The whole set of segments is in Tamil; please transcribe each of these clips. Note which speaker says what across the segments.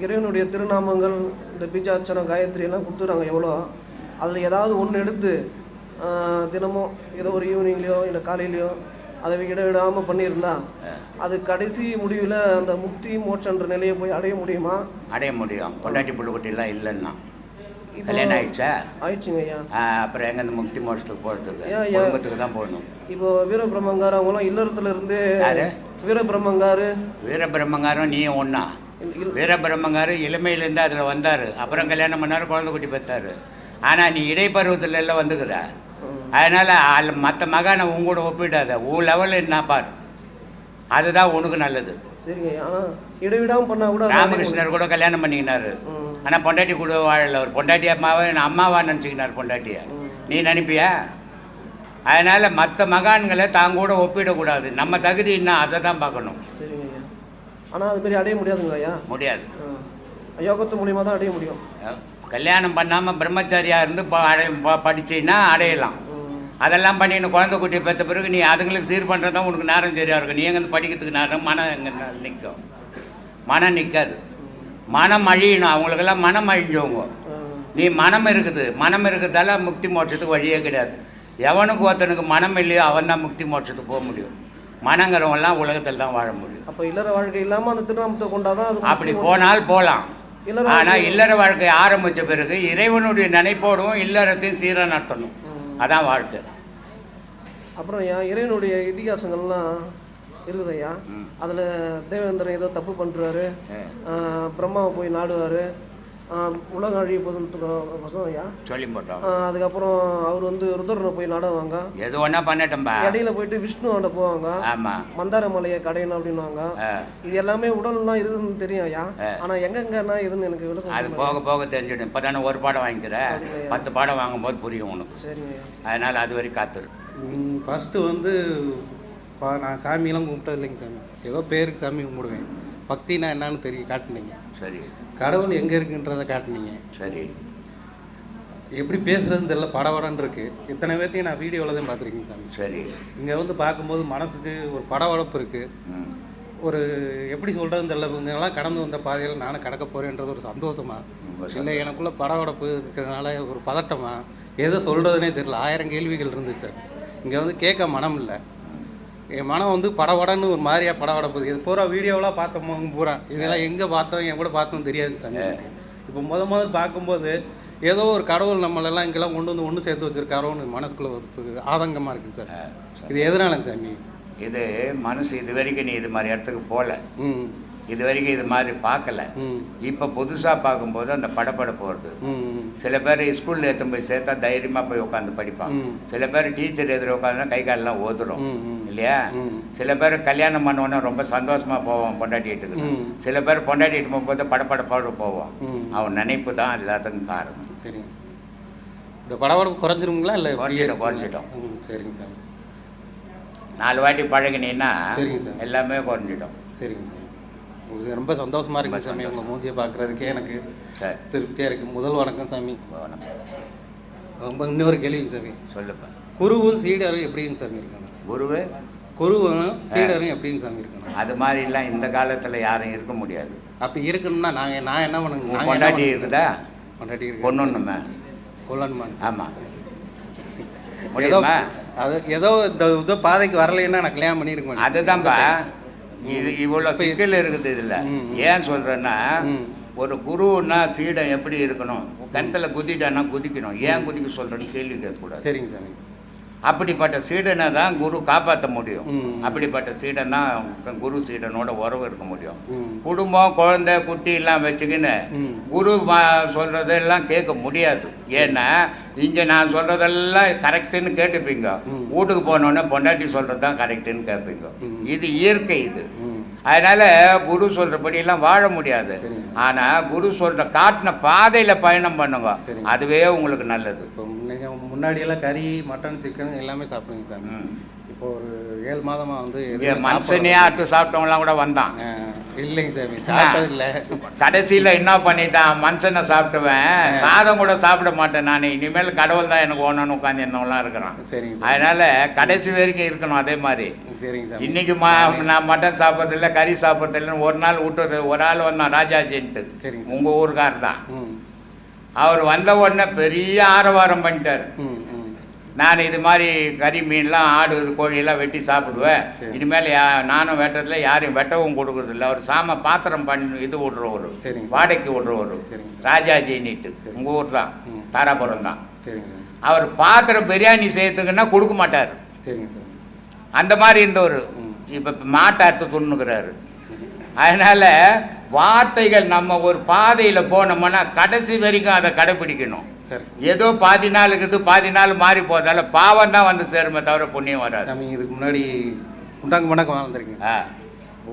Speaker 1: இறைவனுடைய திருநாமங்கள் இந்த பீஜார்ச்சனை காயத்ரி எல்லாம் கொடுத்துறாங்க எவ்வளோ? அதில் ஏதாவது ஒன்று எடுத்து தினமும் ஏதோ ஒரு ஈவினிங்லேயோ இல்லை காலையிலையோ அதை இடைவிடாமல் பண்ணியிருந்தா அது கடைசி முடிவில் அந்த முக்தி மோட்சன்ற நிலையை போய் அடைய முடியுமா?
Speaker 2: அடைய முடியும். பொண்டாட்டி புள்ளுக்குட்டிலாம் இல்லைன்னா. கல்யாணம் ஆயிடுச்சா?
Speaker 1: ஆயிடுச்சுங்க ஐயா.
Speaker 2: அப்புறம் எங்கே இந்த முக்தி மோட்சத்துக்கு போகிறதுக்கு? குடும்பத்துக்கு தான் போகணும்.
Speaker 1: இப்போ வீரபிரம்மங்கார் அவங்களாம் இல்லறத்துல இருந்து? வீரபிரம்மங்காரு.
Speaker 2: வீரபிரம்மங்காரும்
Speaker 1: இல்- இல்-
Speaker 2: வீரபிரம்மங்காரு இளமையிலேருந்து அதில் வந்தார். அப்புறம் கல்யாணம் பண்ணார் குழந்தை குட்டி பெற்றார் ஆனால் நீ இடைப்பருவத்துல எல்லாம் வந்துக்கிற. அதனால் மற்ற மகானை உன் கூட ஒப்பிடாத. உன் லெவலில் என்ன பார். அதுதான் உனக்கு நல்லது.
Speaker 1: சரிங்க. ஆனால் இடைவிடாமல் பண்ணால் கூட.
Speaker 2: ராமகிருஷ்ணர் கூட கல்யாணம் பண்ணிக்கினாரு. ஆனால் பொண்டாட்டி கூட வாழல ஒரு பொண்டாட்டி அம்மாவை நான் அம்மாவா நினச்சிக்கினார் பொண்டாட்டியை. நீ நினைப்பியா? அதனால் மற்ற மகான்களை தான் கூட ஒப்பிடக்கூடாது. நம்ம தகுதி என்ன அதை தான் பார்க்கணும்.
Speaker 1: சரிங்க. ஆனால் அது மாரி அடைய முடியாதுங்க ஐயா?
Speaker 2: முடியாது.
Speaker 1: யோகத்து மூலியமாக தான் அடைய முடியும்.
Speaker 2: கல்யாணம் பண்ணாமல் பிரம்மச்சாரியாக இருந்து அடைய ப- படிச்சீன்னா அடையலாம். அதெல்லாம் பண்ணி இன்னும் குழந்தை குட்டி பெற்ற பிறகு நீ அதுங்களுக்கு சீர் பண்ணுறது தான் உனக்கு நேரம் சரியாக இருக்கும். நீ எங்கே படிக்கிறதுக்கு நேரம்? மனம் எங்கே நிற்கும் மனம் நிற்காது மனம் அழியணும். அவங்களுக்கெல்லாம் மனம் அழிஞ்சவங்க. நீ மனம் இருக்குது. மனம் இருக்கிறதால முக்தி மோட்சத்துக்கு வழியே கிடையாது. எவனுக்கு ஒருத்தனுக்கு மனம் இல்லையோ அவன் தான் முக்தி மோட்சத்துக்கு போக முடியும். மனங்கிறவங்கலாம் உலகத்தில் தான் வாழ முடியும்.
Speaker 1: அப்போ இல்லற வாழ்க்கை இல்லாமல் அந்த திருநாமத்தை கொண்டாதான் அது
Speaker 2: அப்படி. போனால் போகலாம் ஆனால் இல்லற வாழ்க்கை ஆரம்பித்த பிறகு இறைவனுடைய நினைப்போடும் இல்லறத்தையும் சீராக நடத்தணும். அதான் வாழ்க்கை.
Speaker 1: அப்புறம் ஐயா இறைவனுடைய இதிகாசங்கள்லாம் இருக்குது ஐயா. அதில் தேவேந்திரன் ஏதோ தப்பு பண்ணுறாரு பிரம்மாவை போய் நாடுவார். உலகம் அழிய போதுன்னு ஐயா
Speaker 2: சொல்லி போட்டோம்
Speaker 1: ஆ, அதுக்கப்புறம் அவர் வந்து ருத்ரனை போய் நாடுவாங்க
Speaker 2: எது ஒன்றா பண்ணட்டோம்பா.
Speaker 1: இடையில போயிட்டு விஷ்ணுவோட போவாங்க.
Speaker 2: ஆமாம்
Speaker 1: மந்தார மலையை கடையணும் அப்படின்னுவாங்க. இது எல்லாமே உடல் தான் இருக்குதுன்னு தெரியும் ஐயா. ஆனா எங்கெங்கன்னா எதுன்னு எனக்கு விளக்கம்
Speaker 2: அது. போக போக தெரிஞ்சிடும். இப்போ தானே ஒரு பாடம் வாங்கிக்கிற. பத்து பாடம் வாங்கும்போது புரியும் உனக்கு.
Speaker 1: சரிங்க
Speaker 2: அதனால் அது வரைக்கும் காத்துரு.
Speaker 3: ஃபஸ்ட்டு வந்து பா நான் சாமியெல்லாம் கும்பிட்டது இல்லைங்க சாமி. ஏதோ பேருக்கு சாமி கும்பிடுவேன். பக்தினா என்னன்னு தெரியும் காட்டுனீங்க.
Speaker 2: சரி.
Speaker 3: கடவுள் எங்கே இருக்குன்றதை காட்டுனீங்க.
Speaker 2: சரி.
Speaker 3: எப்படி பேசுறதுன்னு தெரியல படபடன்னு இருக்கு. இத்தனை பேர்த்தையும் நான் வீடியோவில் தான் பார்த்துருக்கேன் சாமி.
Speaker 2: சரி.
Speaker 3: இங்கே வந்து பார்க்கும்போது மனசுக்கு ஒரு படபடப்பு இருக்குது ஒரு எப்படி சொல்கிறதுன்னு தெரியல இவங்கெல்லாம் கடந்து வந்த பாதையில் நானும் கடக்க போகிறேன்றது ஒரு சந்தோஷமா.
Speaker 2: ரொம்ப
Speaker 3: இல்லை எனக்குள்ள படபடப்பு இருக்கிறதுனால ஒரு பதட்டமா எதை சொல்கிறதுனே தெரியல. ஆயிரம் கேள்விகள் இருந்துச்சு சார். இங்கே வந்து கேட்க மனம் இல்லை என் மனம் வந்து படபடன்னு ஒரு மாதிரியா படபடப்புது இது பூரா வீடியோவெலாம் பார்த்தோம் பூரா. இதெல்லாம் எங்கே பார்த்தோம் என் கூட பார்த்தோம் தெரியாது எனக்கு. இப்போ முத முதல் பார்க்கும்போது ஏதோ ஒரு கடவுள் நம்மளெல்லாம் இங்கெல்லாம் கொண்டு வந்து ஒன்று சேர்த்து வச்சிருக்காரோன்னு மனசுக்குள்ள ஒரு ஆதங்கமாக இருக்குது சார். இது எதனாலங்க சாமி?
Speaker 2: இது மனசு இது வரைக்கும் நீ இது மாதிரி இடத்துக்கு போகல.
Speaker 3: ம்.
Speaker 2: இது வரைக்கும் இது மாதிரி பார்க்கல இப்போ புதுசாக பார்க்கும்போது அந்த படப்படப்பு வருது சில பேர் ஸ்கூலில் எடுத்து போய் சேர்த்தா தைரியமாக போய் உட்காந்து படிப்பான். சில பேர் டீச்சர் எதிர உட்காந்துனா கை காலெல்லாம் ஓதுரும். இல்லையா. சில பேர் கல்யாணம் பண்ணவொடனே ரொம்ப சந்தோஷமாக போவான் பொண்டாட்டி வீட்டுக்கு
Speaker 3: ம்.
Speaker 2: சில பேர் பொண்டாட்டி வீட்டு போகும்போது படப்படப்போடு போவான். அவன் நினைப்பு தான் எல்லாத்துக்கும் காரணம்
Speaker 3: சரிங்க இந்த படபடப்பு குறைஞ்சிருங்களா இல்லை
Speaker 2: குறைஞ்சிடும், குறைஞ்சிடும்.
Speaker 3: ம் சரிங்க சார்
Speaker 2: நாலு வாட்டி
Speaker 3: சார்.
Speaker 2: எல்லாமே குறைஞ்சிடும்
Speaker 3: சரிங்க சார் ரொம்ப சந்தோஷமா இருக்கு
Speaker 2: ரொம்ப
Speaker 3: சாமி உங்கள் மூஞ்சியை பார்க்குறதுக்கே எனக்கு திருப்தியாக இருக்குது முதல் வணக்கம் சாமி.
Speaker 2: வணக்கம்.
Speaker 3: ரொம்ப இன்னொரு கேள்விங்க சாமி.
Speaker 2: சொல்லுப்பா.
Speaker 3: குருவும் சீடரும் எப்படிங்க சாமி இருக்கணும்?
Speaker 2: குருவே?
Speaker 3: குருவும் சீடரும் எப்படிங்க சாமி இருக்கணும்?
Speaker 2: அது மாதிரிலாம் இந்த காலத்தில் யாரும் இருக்க முடியாது.
Speaker 3: அப்படி இருக்கணும்னா நாங்கள் நான் என்ன பண்ணுங்க
Speaker 2: பொண்டாட்டி இருக்குதா?
Speaker 3: பொண்டாட்டி இருக்கு. கொல்லணுமாங்க சார்
Speaker 2: ஆமாம்
Speaker 3: ஏதோ அது ஏதோ இந்த பாதைக்கு வரலைன்னா நான் கல்யாணம் பண்ணியிருக்க மாட்டேன்.
Speaker 2: அதுதான்ப்பா இது இவ்வளோ சிக்கல் இருக்குது இதில். ஏன் சொல்கிறேன்னா. ஒரு குருன்னா சீடன் எப்படி இருக்கணும்? கிணத்துல குதிட்டான்னா குதிக்கணும். ஏன் குதிக்க சொல்கிறேன்னு கேள்வி கேட்கக்கூடாது.
Speaker 3: சரிங்க சாமி.
Speaker 2: அப்படிப்பட்ட சீடனை தான் குரு காப்பாற்ற முடியும். அப்படிப்பட்ட சீடன் தான் குரு சீடனோட உறவு இருக்க முடியும். குடும்பம் குழந்தை குட்டி எல்லாம் வச்சுக்கின்னு. குரு சொல்றதெல்லாம் கேட்க முடியாது. ஏன்னா இங்கே நான் சொல்றதெல்லாம் கரெக்டுன்னு கேட்டுப்பீங்க. வீட்டுக்கு போனோடனே பொண்டாட்டி சொல்றது தான் கரெக்டுன்னு கேட்பீங்க. இது இயற்கை இது. அதனால குரு சொல்றபடி எல்லாம் வாழ முடியாது
Speaker 3: சரிங்க.
Speaker 2: ஆனா குரு சொல்ற காட்டின பாதையில பயணம் பண்ணுங்க. அதுவே உங்களுக்கு நல்லது
Speaker 3: இப்போ முன்னாடியெல்லாம் கறி மட்டன் சிக்கன் எல்லாமே சாப்பிடுங்க
Speaker 2: ம்.
Speaker 3: இப்போ ஒரு ஏழு மாதமாக வந்து
Speaker 2: மனுஷனே. அறுத்து சாப்பிட்டவங்களாம் கூட வந்தான்.
Speaker 3: இல்லைங்க சாமி சாப்பிட்டது இல்லை
Speaker 2: கடைசியில் என்ன பண்ணிட்டான்? மனுஷனை சாப்பிட்டுவேன். சாதம் கூட சாப்பிட மாட்டேன் நான். இனிமேல் கடவுள் தான் எனக்கு ஒன்றுன்னு உட்காந்து என்னவெல்லாம் இருக்கிறான்.
Speaker 3: சரிங்க
Speaker 2: அதனால கடைசி வரைக்கும் இருக்கணும் அதே மாதிரி.
Speaker 3: சரிங்க சாமி.
Speaker 2: இன்னைக்கு மா நான் மட்டன் சாப்பிட்றதில்ல கறி சாப்பிட்றதில்லன்னு ஒரு நாள் விட்டுறது. ஒரு ஆள் வந்தான் ராஜாஜின்ட்டு.
Speaker 3: சரிங்க.
Speaker 2: உங்கள் ஊருக்கார் தான். அவர் வந்த உடனே பெரிய ஆரவாரம் பண்ணிட்டார். நான் இது மாதிரி கறி மீன்லாம் ஆடு கோழியெல்லாம் வெட்டி சாப்பிடுவேன். இனிமேல் யா நானும் வெட்டுறதில்ல யாரையும் வெட்டவும் கொடுக்குறதில்ல அவர் சாம பாத்திரம் பண்ணி இது விட்றவர். வாடகைக்கு விட்றவர். ராஜாஜி நீட்டு. உங்கள் ஊர் தான். தாராபுரம் தான். அவர் பாத்திரம் பிரியாணி செய்யறதுக்குன்னா கொடுக்க மாட்டார். அந்த மாதிரி இருந்தவர். இப்போ மாட்டை அறுத்து துண்ணுக்கிறாரு அதனால வார்த்தைகள் நம்ம ஒரு பாதையில் போனோம்னா கடைசி வரைக்கும் அதை கடைப்பிடிக்கணும்.
Speaker 3: சரி.
Speaker 2: ஏதோ பாதி நாள் இருக்குது பாதி நாள் மாறி போறதால பாவம் தான் வந்து சேருமே தவிர புண்ணியம் வராது.
Speaker 3: சாமி இதுக்கு முன்னாடி குண்டாங்க மணக்கம் வாழ்ந்துருக்கீங்க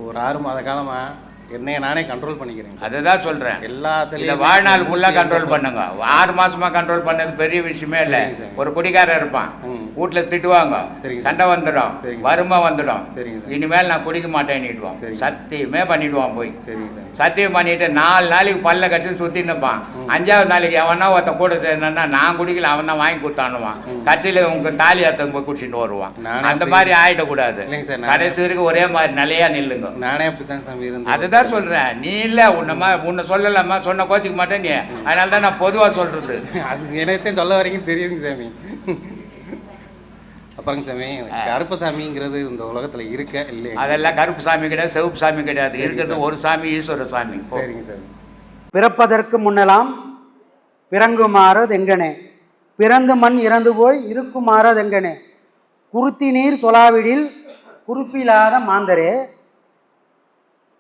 Speaker 3: ஒரு ஆறு மாத காலமாக என்னைய நானே கண்ட்ரோல் பண்ணிக்கிறேன்.
Speaker 2: அதுதான் சொல்றேன். இதை
Speaker 3: எல்லாத்துலேயும்
Speaker 2: வாழ்நாள் ஃபுல்லாக கண்ட்ரோல் பண்ணுங்க. ஆறு மாசமா கண்ட்ரோல் பண்ணது பெரிய விஷயமே இல்லை. ஒரு குடிகாரன் இருப்பான். வீட்டில் திட்டுவாங்க.
Speaker 3: சார்.
Speaker 2: சண்டை வந்துடும்.
Speaker 3: சரிங்க.
Speaker 2: வறுமை வந்துடும்.
Speaker 3: சரிங்க சார்.
Speaker 2: இனிமேல் நான் குடிக்க மாட்டேன்னுடுவான்
Speaker 3: சரிங்க.
Speaker 2: சத்தியமே பண்ணிடுவான் போய்.
Speaker 3: சரிங்க
Speaker 2: சத்தியம் பண்ணிட்டு நாலு நாளைக்கு பல்ல கட்சி சுற்றி நிற்பான் அஞ்சாவது நாளைக்கு எவனா ஒருத்தன் கூட சேர்ந்தான்னா நான் குடிக்கல அவன் தான் வாங்கி கொடுத்தானுவான் கட்சியில் உங்க தாலி அத்தன் போய் குடிச்சிட்டு வருவான். அந்த மாதிரி ஆயிடக்கூடாது
Speaker 3: இல்லைங்க சார்,
Speaker 2: கடைசி வரைக்கும் ஒரே மாதிரி நிலையா நில்லுங்க.
Speaker 3: நானே அப்படித்தான் சாமி இருந்தேன்
Speaker 2: அதுதான் சொல்றேன். நீ இல்ல உன்னமா உன்னை சொல்லலாமா சொன்ன கோச்சிக்க மாட்டேன் நீ. அதனால தான் நான் பொதுவா சொல்றது.
Speaker 3: அது எனக்கே சொல்ல வரைக்கும் தெரியுதுங்க சாமி. அப்புறங்க சாமி கருப்பு சாமிங்கிறது இந்த உலகத்தில் இருக்க இல்லையா?
Speaker 2: அதெல்லாம் கருப்பு சாமி கிடையாது சிவப்பு சாமி கிடையாது. இருக்கிறது ஒரு சாமி ஈஸ்வர சாமி.
Speaker 3: சரிங்க சாமி.
Speaker 4: பிறப்பதற்கு முன்னலாம் பிறங்குமாறதெங்கனே பிறந்து மண் இறந்து போய் இருக்குமாறதெங்கனே குருத்தி நீர் சொலாவிடில் குறிப்பில்லாத மாந்தரே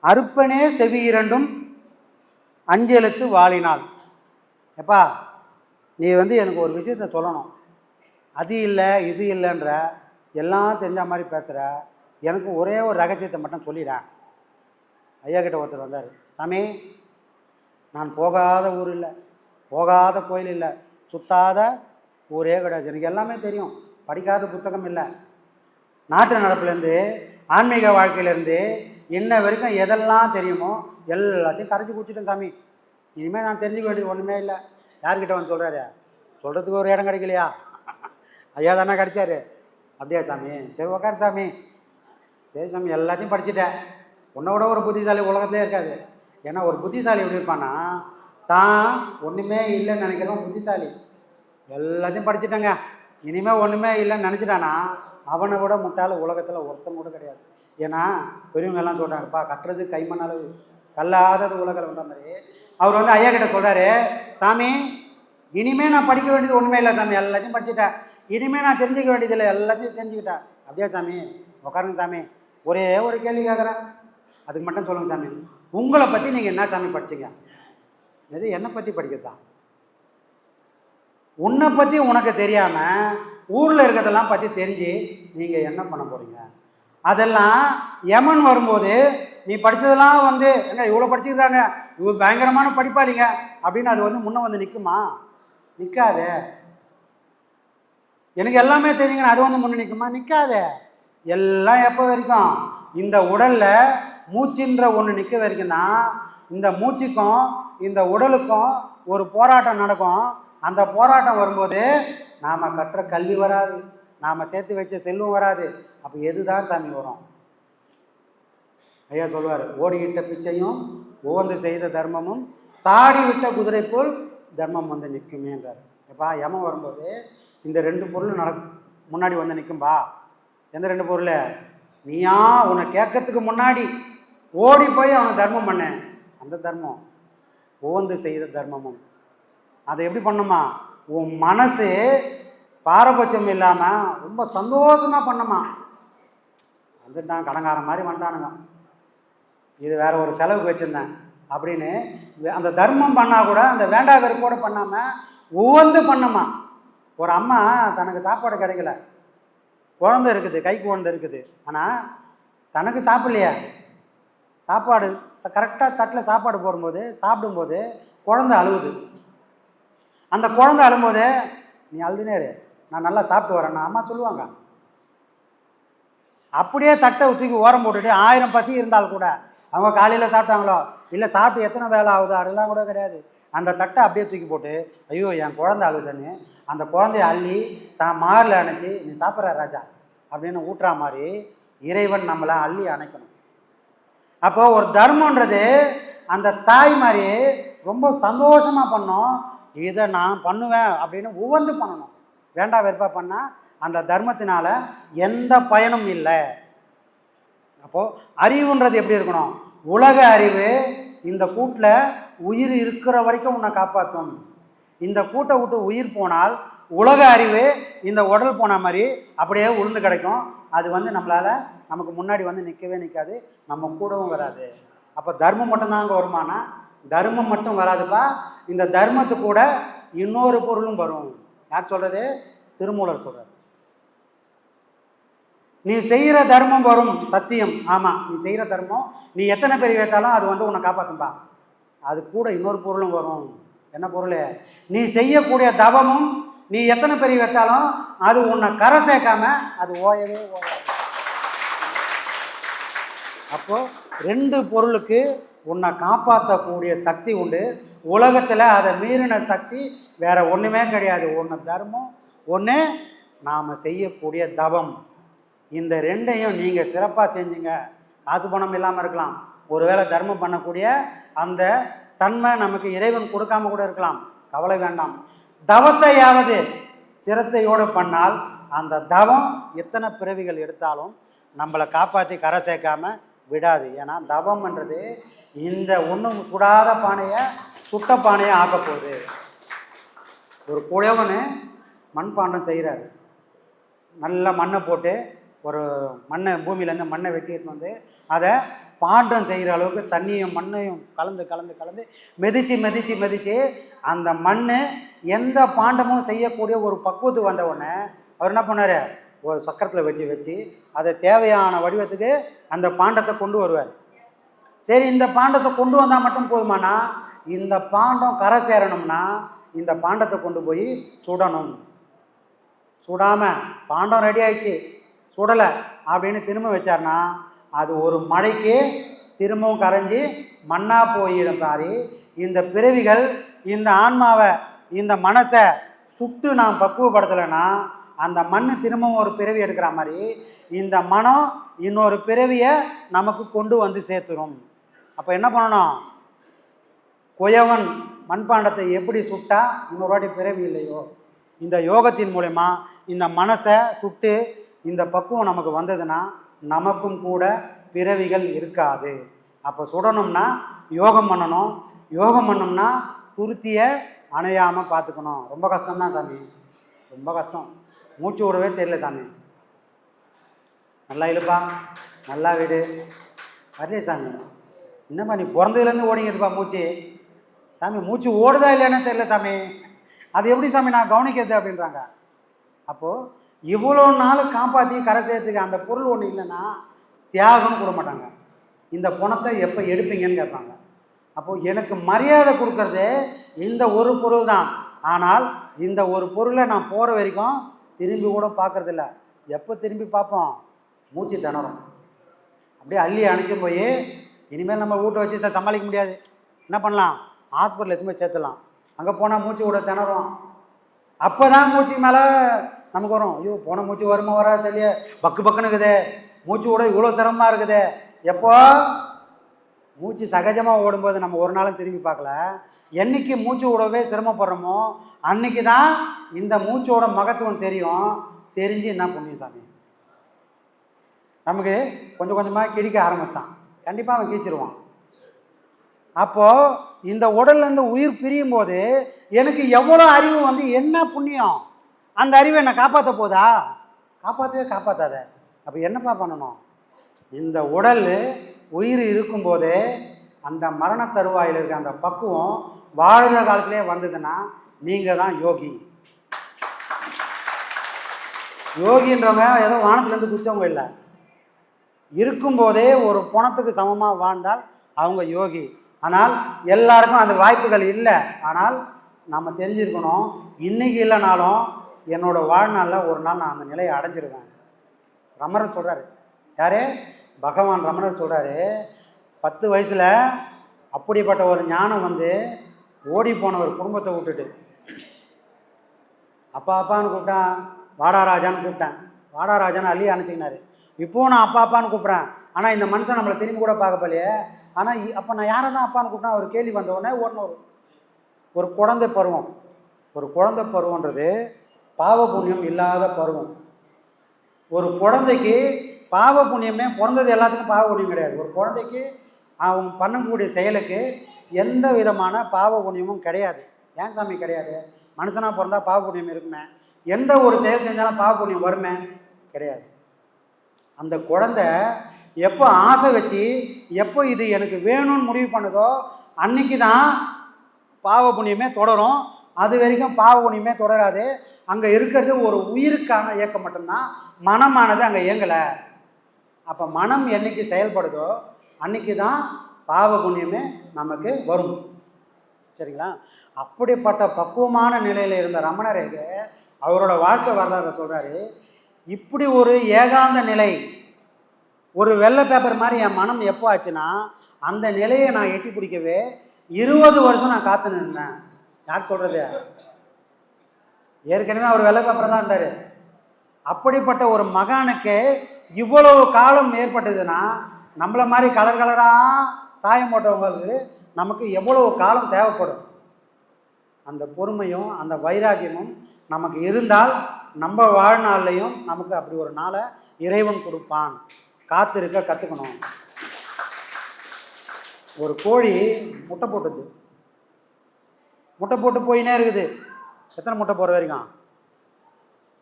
Speaker 4: அறுப்பனே செவி இரண்டும் அஞ்செழுத்து வாழினாள் எப்பா நீ வந்து எனக்கு ஒரு விஷயத்த சொல்லணும். அது இல்லை இது இல்லைன்ற எல்லாம் தெரிஞ்ச மாதிரி பேசுகிற எனக்கு ஒரே ஒரு ரகசியத்தை மட்டும் சொல்லிடுறேன் ஐயா கிட்ட ஒருத்தர் வந்தார் சாமி நான் போகாத ஊர் இல்லை போகாத கோயில் இல்லை சுத்தாத ஊரே கிடையாது. எனக்கு எல்லாமே தெரியும் படிக்காத புத்தகம் இல்லை. நாட்டு நடப்புலேருந்து ஆன்மீக வாழ்க்கையிலேருந்து இன்ன வரைக்கும் எதெல்லாம் தெரியுமோ எல்லாத்தையும் கரைச்சி குடிச்சிட்டேன் சாமி. இனிமேல் நான் தெரிஞ்சுக்க வேண்டியது ஒன்றுமே இல்லை. யார்கிட்ட வந்து சொல்கிறாரு சொல்கிறதுக்கு ஒரு இடம் கிடைக்கலையா? ஐயா தானே கிடைச்சாரு? அப்படியா சாமி? சரி உக்கார் சாமி. சரி சாமி எல்லாத்தையும் படிச்சுட்டேன். உன்னை விட ஒரு புத்திசாலி உலகத்திலே இருக்காது. ஏன்னா ஒரு புத்திசாலி எப்படி இருப்பான்னா தான் ஒன்றுமே இல்லைன்னு நினைக்கிறவன் புத்திசாலி. எல்லாத்தையும் படிச்சுட்டேங்க. இனிமேல் ஒன்றுமே இல்லைன்னு நினச்சிட்டானா அவனை விட முட்டால் உலகத்தில் ஒருத்தன் கூட கிடையாது. ஏன்னா பெரியவங்க எல்லாம் சொல்கிறாங்கப்பா கட்டுறது கைமண் அளவு. கல்லாதது உலகில் வந்த மாதிரி. அவர் வந்து ஐயா கிட்ட சொல்கிறாரு சாமி இனிமேல் நான் படிக்க வேண்டியது ஒன்றுமே இல்லை சாமி. எல்லாத்தையும் படிச்சுட்டேன். இனிமேல் நான் தெரிஞ்சுக்க வேண்டியதில்லை. எல்லாத்தையும் தெரிஞ்சுக்கிட்டேன் அப்படியா சாமி? உட்காருங்க சாமி. ஒரே ஒரு கேள்வி கேட்குறேன் அதுக்கு மட்டும் சொல்லுங்கள் சாமி. உங்களை பற்றி நீங்கள் என்ன சாமி படிச்சீங்க? இது என்னை பற்றி படிக்கிறதா? உன்னை பற்றி உனக்கு தெரியாமல் ஊரில் இருக்கிறதெல்லாம் பற்றி தெரிஞ்சு நீங்கள் என்ன பண்ண போகிறீங்க அதெல்லாம் யமன் வரும்போது நீ படித்ததெல்லாம் வந்து எங்க இவ்வளோ படிச்சிருக்காங்க இவ்வளோ பயங்கரமான படிப்பாளிங்க. அப்படின்னு அது வந்து முன்னே வந்து நிற்குமா நிற்காது எனக்கு எல்லாமே தெரியுங்க அது வந்து முன்னே நிற்குமா நிற்காதே எல்லாம் எப்போ வரைக்கும்? இந்த உடலில் மூச்சுன்ற ஒன்று நிற்க வரைக்கும்னா இந்த மூச்சுக்கும் இந்த உடலுக்கும் ஒரு போராட்டம் நடக்கும். அந்த போராட்டம் வரும்போது நாம் கற்ற கல்வி வராது. நாம் சேர்த்து வச்ச செல்வம் வராது. அப்போ எது தான் சாமி வரும்? ஐயா சொல்லுவார் ஓடிக்கிட்ட பிச்சையும் ஓந்து செய்த தர்மமும் சாடி விட்ட குதிரை போல் தர்மம் வந்து நிற்குமேன்றார் இப்போ யமம் வரும்போது இந்த ரெண்டு பொருளும் நட முன்னாடி வந்து நிற்கும்பா எந்த ரெண்டு பொருள்? நீயா உன்னை கேட்கறதுக்கு முன்னாடி ஓடி போய் அவனை தர்மம் பண்ண. அந்த தர்மம் ஓந்து செய்த தர்மமும். அதை எப்படி பண்ணுமா? உன் மனசு பாரபட்சம் இல்லாமல் ரொம்ப சந்தோஷமாக பண்ணுமா? வந்துட்டான் கடங்காரன் மாதிரி வந்துட்டானுங்க. இது வேற ஒரு செலவுக்கு வச்சுருந்தேன் அப்படின்னு அந்த தர்மம் பண்ணால் கூட அந்த வேண்டா வெறுப்போடு பண்ணாமல் உவந்து பண்ணுமா? ஒரு அம்மா தனக்கு சாப்பாடு கிடைக்கல. குழந்தை இருக்குது கைக்கு குழந்தை இருக்குது. ஆனால் தனக்கு சாப்பிட்லையா. சாப்பாடு கரெக்டாக தட்டில் சாப்பாடு போடும்போது சாப்பிடும்போது குழந்தை அழுகுது அந்த குழந்தை அழும்போது நீ அழுதுனேரு நான் நல்லா சாப்பிட்டு வரேன். அம்மா சொல்லுவாங்க. அப்படியே தட்டை தூக்கி ஓரம் போட்டுட்டு ஆயிரம் பசி இருந்தால் கூட அவங்க காலையில் சாப்பிட்டாங்களோ? இல்லை சாப்பிட்டு எத்தனை வேலை ஆகுது? அதெல்லாம் கூட கிடையாது. அந்த தட்டை அப்படியே தூக்கி போட்டு ஐயோ என் குழந்தை அழுதுன்னு அந்த குழந்தைய அள்ளி தான் மாரில் அணைச்சி நீ சாப்பிட்ற ராஜா? அப்படின்னு ஊட்டுற மாதிரி இறைவன் நம்மளை அள்ளி அணைக்கணும். அப்போ ஒரு தர்மன்றது அந்த தாய் மாதிரி ரொம்ப சந்தோஷமாக பண்ணோம். இதை நான் பண்ணுவேன் அப்படின்னு உவந்து பண்ணணும். வேண்டா வெறுப்பாக பண்ணால் அந்த தர்மத்தினால எந்த பயனும் இல்லை. அப்போது அறிவுன்றது எப்படி இருக்கணும்? உலக அறிவு இந்த கூட்டில் உயிர் இருக்கிற வரைக்கும் உன்னை காப்பாற்றணும் இந்த கூட்டை விட்டு உயிர் போனால் உலக அறிவு இந்த உடல் போன மாதிரி அப்படியே உளுந்து கிடைக்கும். அது வந்து நம்மளால் நமக்கு முன்னாடி வந்து நிற்கவே நிற்காது நம்ம கூடவும் வராது. அப்போ தர்மம் மட்டும்தான் அங்கே வருமானா? தர்மம் மட்டும் வராதுப்பா. இந்த தர்மத்து கூட இன்னொரு பொருளும் வரும். யார் சொல்கிறது திருமூலர் சொல்கிறார் நீ செய்கிற தர்மம் வரும். சத்தியம். ஆமாம் நீ செய்கிற தர்மம். நீ எத்தனை பேர் கேட்டாலும் அது வந்து உன்னை காப்பாற்றும்பா அது கூட இன்னொரு பொருளும் வரும். என்ன பொருள்? நீ செய்யக்கூடிய தவமும் நீ எத்தனை பேர் வைத்தாலும் அது உன்னை கரை சேர்க்காம அது ஓயவே ஓயாது. அப்போ ரெண்டு பொருளுக்கு உன்னை காப்பாற்றக்கூடிய சக்தி உண்டு. உலகத்தில் அதை மீறின சக்தி வேற ஒன்றுமே கிடையாது. ஒன்று தர்மம் ஒன்று நாம் செய்யக்கூடிய தவம். இந்த ரெண்டையும் நீங்கள் சிறப்பாக செஞ்சீங்க. காசு பணம் இல்லாமல் இருக்கலாம். ஒருவேளை தர்மம் பண்ணக்கூடிய அந்த தன்மை நமக்கு இறைவன் கொடுக்காம கூட இருக்கலாம். கவலை வேண்டாம். தவத்தையாவது சிரத்தையோடு பண்ணால் அந்த தவம் எத்தனை பிறவிகள் எடுத்தாலும் நம்மளை காப்பாற்றி கரை சேர்க்காம விடாது. ஏன்னா தவம்ன்றது இந்த ஒன்றும் சுடாத பானையை சுட்ட பானையை ஆக்க போகுது. ஒரு குழவனு மண்பாண்டம் செய்கிறார் நல்ல மண்ணை போட்டு ஒரு மண்ணை பூமியிலேருந்து மண்ணை வெட்டிட்டு வந்து அதை பாண்டம் செய்கிற அளவுக்கு தண்ணியும் மண்ணையும் கலந்து கலந்து கலந்து மிதித்து மிதித்து மிதித்து அந்த மண் எந்த பாண்டமும் செய்யக்கூடிய ஒரு பக்குவத்துக்கு வந்த உடனே அவர் என்ன பண்ணார்? ஒரு சக்கரத்தில் வச்சு வச்சு அதை தேவையான வடிவத்துக்கு அந்த பாண்டத்தை கொண்டு வருவார். சரி இந்த பாண்டத்தை கொண்டு வந்தால் மட்டும் போதுமானா இந்த பாண்டம் கரை சேரணும்னா இந்த பாண்டத்தை கொண்டு போய் சுடணும். சுடாமல் பாண்டம் ரெடி ஆயிடுச்சு. சுடலை அப்படின்னு திரும்ப வச்சார்னா அது ஒரு மழைக்கு திரும்பவும் கரைஞ்சி மண்ணாக போயிடும் மாதிரி இந்த பிறவிகள் இந்த ஆன்மாவை இந்த மனசை சுட்டு நாம் பக்குவப்படுத்தலைன்னா அந்த மண் திரும்பவும் ஒரு பிறவி எடுக்கிற மாதிரி இந்த மனம் இன்னொரு பிறவியை நமக்கு கொண்டு வந்து சேர்த்துரும். அப்போ என்ன பண்ணணும்? குயவன் மண்பாண்டத்தை எப்படி சுட்டா இன்னொரு வாட்டி பிறவி இல்லையோ? இந்த யோகத்தின் மூலயமா இந்த மனசை சுட்டு இந்த பக்குவம் நமக்கு வந்ததுன்னா நமக்கும் கூட பிறவிகள் இருக்காது. அப்போ சுடணும்னா யோகம் பண்ணணும். யோகம் பண்ணோம்னா துருத்தியை அணையாமல் பார்த்துக்கணும். ரொம்ப கஷ்டம்தான் சாமி. ரொம்ப கஷ்டம். மூச்சு விடவே தெரியல சாமி. நல்லா இழுப்பா. நல்லா வீடு. வரலையே சாமி. என்னப்பா நீ பிறந்ததுலேருந்து ஓடிங்கிருப்பா மூச்சு? சாமி மூச்சு ஓடுதா இல்லைன்னு தெரியல சாமி. அது எப்படி சாமி நான் கவனிக்கிறது அப்படின்றாங்க. அப்போது இவ்வளோ நாள் காப்பாற்றி கரை சேர்த்துக்க அந்த பொருள் ஒன்று இல்லைன்னா தியாகம்னு கூட மாட்டாங்க. இந்த பணத்தை எப்போ எடுப்பீங்கன்னு கேட்பாங்க. அப்போது எனக்கு மரியாதை கொடுக்கறது இந்த ஒரு பொருள் தான். ஆனால் இந்த ஒரு பொருளை நான் போகிற வரைக்கும் திரும்பி கூட பார்க்கறதில்ல. எப்போ திரும்பி பார்ப்போம்? மூச்சு திணறும். அப்படியே அள்ளி அணைச்சி போய் இனிமேல் நம்ம வீட்டை வச்சு சமாளிக்க முடியாது. என்ன பண்ணலாம்? ஹாஸ்பிட்டல் எதுவுமே சேர்த்துலாம் அங்கே போனால் மூச்சு கூட திணறும். அப்போ தான் மூச்சு மேலே நமக்கு வரும் ஐயோ போன மூச்சு வருமா வராது தெரியல. பக்கு பக்குன்னு இருக்குது. மூச்சு விட இவ்வளோ சிரமமாக இருக்குது. எப்போ? மூச்சு சகஜமாக ஓடும்போது நம்ம ஒரு நாளும் திரும்பி பார்க்கல. என்னைக்கு மூச்சு விடவே சிரமப்படுறோமோ அன்னைக்கு தான் இந்த மூச்சோட மகத்துவம் தெரியும். தெரிஞ்சு என்ன புண்ணியம் சாமி? நமக்கு கொஞ்சம் கொஞ்சமாக கிழிக்க ஆரம்பிச்சிட்டான். கண்டிப்பாக அவன் கிழிச்சிருவான். அப்போது இந்த உடல்லேருந்து உயிர் பிரியும் போது எனக்கு எவ்வளோ அறிவு வந்து என்ன புண்ணியம்? அந்த அறிவை என்னை காப்பாற்ற போதா? காப்பாற்றவே காப்பாற்றாத அப்போ என்னப்பா பண்ணணும்? இந்த உடல் உயிர் இருக்கும்போதே அந்த மரண தருவாயில் இருக்க அந்த பக்குவம் வாழ்கிற காலத்திலே வந்ததுன்னா நீங்கள் தான் யோகி. யோகின்றவங்க ஏதோ வானத்துலேருந்து குச்சவங்க இல்லை. இருக்கும்போதே ஒரு பணத்துக்கு சமமாக வாழ்ந்தால் அவங்க யோகி. ஆனால் எல்லாருக்கும் அந்த வாய்ப்புகள் இல்லை. ஆனால் நம்ம தெரிஞ்சிருக்கணும். இன்றைக்கி இல்லைனாலும் என்னோட வாழ்நாளில் ஒரு நாள் நான் அந்த நிலையை அடைஞ்சிருவேன். ரமணர் சொல்கிறாரு யார்? பகவான் ரமணர் சொல்கிறாரு பத்து வயசில் அப்படிப்பட்ட ஒரு ஞானம் வந்து ஓடி ஒரு குடும்பத்தை விட்டுட்டு. அப்பா அப்பான்னு கூப்பிட்டான் வாடா ராஜான்னு கூப்பிட்டேன். வாடா ராஜான்னு அள்ளி அணைச்சிக்கினாரு இப்போவும் நான் அப்பா அப்பான்னு கூப்பிட்றேன். ஆனால் இந்த மனுஷன் நம்மளை திரும்பி கூட பார்க்கப்பலையே ஆனால் அப்போ நான் யாரை தான் அப்பான்னு கூப்பிட்டேன்? ஒரு கேள்வி வந்த உடனே ஓடினவர். ஒரு குழந்தை பருவம். ஒரு குழந்தை பருவன்றது பாவ புண்ணியம் இல்லாத பருவம். ஒரு குழந்தைக்கு பாவ புண்ணியமே பிறந்தது எல்லாத்துக்கும் பாவ புண்ணியம் கிடையாது. ஒரு குழந்தைக்கு அவங்க பண்ணக்கூடிய செயலுக்கு எந்த விதமான பாவ புண்ணியமும் கிடையாது. ஏன் சாமி கிடையாது? மனுஷனாக பிறந்தா பாவ புண்ணியம் இருக்குமே. எந்த ஒரு செயல் செஞ்சாலும் பாவ புண்ணியம் வருமே? கிடையாது. அந்த குழந்தை எப்போ ஆசை வச்சு எப்போ இது எனக்கு வேணும்னு முடிவு பண்ணுதோ அன்னைக்கு தான் பாவ புண்ணியமே தொடரும். அது வரைக்கும் பாவ புண்ணியமே தொடராது. அங்கே இருக்கிறது ஒரு உயிருக்கான இயக்கம் மட்டும்தான். மனமானது அங்கே இயங்கலை. அப்போ மனம் என்னைக்கு செயல்படுதோ அன்னைக்கு தான் பாவ புண்ணியமே நமக்கு வரும். சரிங்களா? அப்படிப்பட்ட பக்குவமான நிலையில் இருந்த ரமணரேக அவரோட வாழ்க்கை வரலாறு சொல்கிறாரு இப்படி ஒரு ஏகாந்த நிலை ஒரு வெள்ளை பேப்பர் மாதிரி என் மனம் எப்போ ஆச்சுன்னா அந்த நிலையை நான் எட்டி பிடிக்கவே இருபது வருஷம் நான் காத்து நின்றேன் யார் சொல்கிறது ஏற்கனவே அவர் வெள்ளை பேப்பர் தான் இருந்தார். அப்படிப்பட்ட ஒரு மகானுக்கு இவ்வளவு காலம் ஏற்பட்டதுன்னா நம்மளை மாதிரி கலர் கலராக சாயம் போட்டவங்களுக்கு நமக்கு எவ்வளவு காலம் தேவைப்படும்? அந்த பொறுமையும் அந்த வைராக்கியமும் நமக்கு இருந்தால் நம்ம வாழ்நாள்லையும் நமக்கு அப்படி ஒரு நாளை இறைவன் கொடுப்பான். காத்திருக்க கற்றுக்கணும் ஒரு கோழி முட்டை போட்டுது. முட்டை போட்டு போயினே இருக்குது. எத்தனை முட்டை போடுற வரைக்கும்?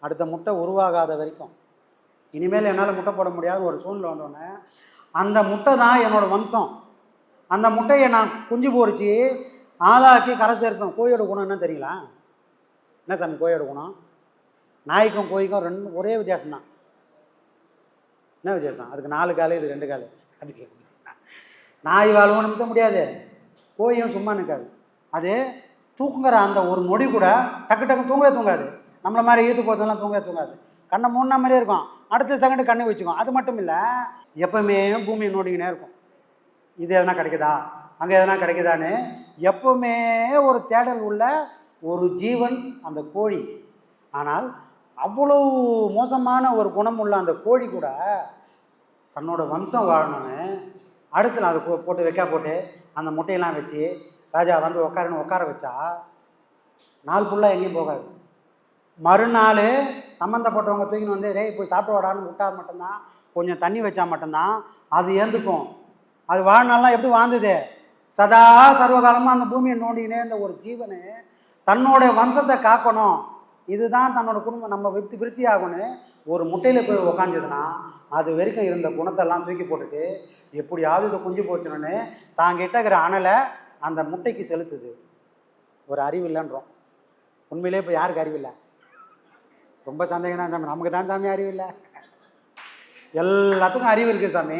Speaker 4: அடுத்த முட்டை உருவாகாத வரைக்கும். இனிமேல் என்னால் முட்டை போட முடியாத ஒரு சூழ்நிலை வந்தோடனே அந்த முட்டை தான் என்னோட வம்சம். அந்த முட்டையை நான் குஞ்சு பொறிச்சு ஆளாக்கி கரை சேர்ப்பேன் கோழியோட குணம் என்ன தெரியுங்களா என்ன சாமி கோயோட குணம்? நாய்க்கும் கோயிக்கும் ரெண்டு ஒரே வித்தியாசம்தான். என்ன வித்தியாசம்? அதுக்கு நாலு காலு இது ரெண்டு காலு. அதுக்கு வித்தியாசம்? நாய் வாழ்வும் நிமித்த முடியாது. கோயும் சும்மா நிற்காது அது தூக்குங்கிற அந்த ஒரு நொடி கூட டக்கு டக்கு தூங்கவே தூங்காது. நம்மளை மாதிரி ஈத்து போகிறதெல்லாம் தூங்கவே தூங்காது. கண்ணை மூணா மாதிரியே இருக்கும். அடுத்த செகண்டு கண்ணை வச்சுக்கும். அது மட்டும் இல்லை எப்பவுமே பூமியை நோண்டிக்கினே இருக்கும். இது எதனா கிடைக்குதா? அங்கே எதனா கிடைக்குதான்னு எப்பவுமே ஒரு தேடல் உள்ள ஒரு ஜீவன் அந்த கோழி. ஆனால் அவ்வளவு மோசமான ஒரு குணம் உள்ள அந்த கோழி கூட தன்னோட வம்சம் வாழணும்னு அடுத்து அதை போ- போட்டு வைக்கா போட்டு அந்த முட்டையெல்லாம் வச்சு ராஜா வந்து உட்காருன்னு உட்கார வச்சா நாள் ஃபுல்லாக எங்கேயும் போகாது. மறுநாள் சம்மந்தப்பட்டவங்க தூக்கின்னு வந்து டேய் போய் சாப்பிட்டு வாடான்னு விட்டா மட்டும்தான் கொஞ்சம் தண்ணி வச்சா மட்டும்தான் அது ஏந்துக்கும். அது வாழ்நாள்லாம் எப்படி வாழ்ந்தது? சதா சர்வகாலமாக அந்த பூமியை நோண்டிக்கினே இந்த ஒரு ஜீவனு தன்னோட வம்சத்தை காக்கணும். இதுதான் தன்னோட குடும்பம். நம்ம விருத்தி விருத்தி ஆகணும்னு ஒரு முட்டையில் போய் உக்காந்துதுன்னா அது வரைக்கும் இருந்த குணத்தெல்லாம் தூக்கி போட்டுட்டு எப்படியாவது இதை குஞ்சு போச்சணுன்னு தான் கிட்ட இருக்கிற அணலை அந்த முட்டைக்கு செலுத்துது. ஒரு அறிவு இல்லைன்றோம். உண்மையிலே இப்போ யாருக்கு அறிவு இல்லை? ரொம்ப சந்தேகம் தான் சாமி. நமக்கு தான் சாமி அறிவு இல்லை. எல்லாத்துக்கும் அறிவு இருக்குது சாமி.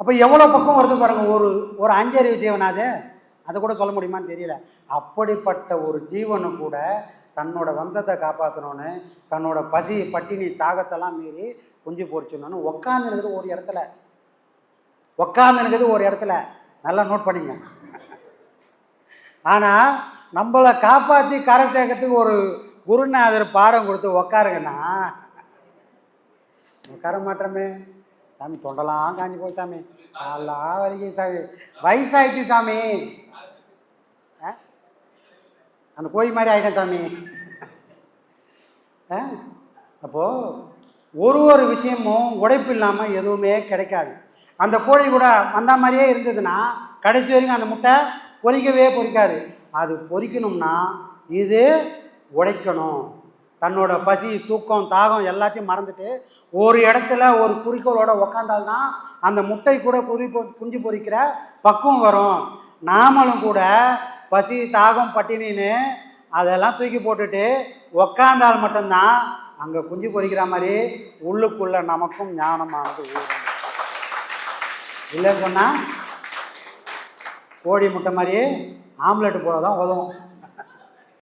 Speaker 4: அப்போ எவ்வளோ பக்கம் வருது பாருங்க. ஒரு ஒரு அஞ்சறிவு ஜீவனாது அதை? கூட சொல்ல முடியுமான்னு தெரியல. அப்படிப்பட்ட ஒரு ஜீவனு கூட தன்னோட வம்சத்தை காப்பாற்றணும்னு தன்னோட பசி பட்டினி தாகத்தெல்லாம் மீறி குஞ்சு பொறிச்சணும்னு உக்காந்துருக்குது ஒரு இடத்துல. உக்காந்துருக்குது ஒரு இடத்துல. நல்லா நோட் பண்ணிங்க ஆனால் நம்மளை காப்பாற்றி கரை சேர்க்கறதுக்கு ஒரு குருநாதர் பாடம் கொடுத்து உக்காருங்கன்னா உட்கார மாட்டோமே. சாமி தொண்டெல்லாம் காஞ்சி போய் சாமி. நல்லா வலிக்கு சாமி. வயசாயிடுச்சு சாமி. ஆ? அந்த கோயில் மாதிரி ஆகிட்டேன் சாமி. ஆ? ஒரு ஒரு விஷயமும் உடைப்பு இல்லாமல் எதுவுமே கிடைக்காது. அந்த கோழி கூட வந்த மாதிரியே இருந்ததுன்னா கடைசி வரைக்கும் அந்த முட்டை பொரிக்கவே பொரிக்காது அது பொரிக்கணும்னா இது உழைக்கணும் தன்னோட பசி தூக்கம் தாகம் எல்லாத்தையும் மறந்துட்டு ஒரு இடத்துல ஒரு குறிக்கோளோட உக்காந்தால்தான் அந்த முட்டை கூட குறி பொ- குஞ்சு பொரிக்கிற பக்குவம் வரும். நாமளும் கூட பசி தாகம் பட்டினின்னு அதெல்லாம் தூக்கி போட்டுட்டு உக்காந்தால் மட்டும்தான் அங்கே குஞ்சு பொரிக்கிற மாதிரி உள்ளுக்குள்ளே நமக்கும் ஞானமானது ஊறும். இல்லைன்னு சொன்னால் கோழி முட்டை மாதிரியே ஆம்லெட்டு போட தான் உதவும்.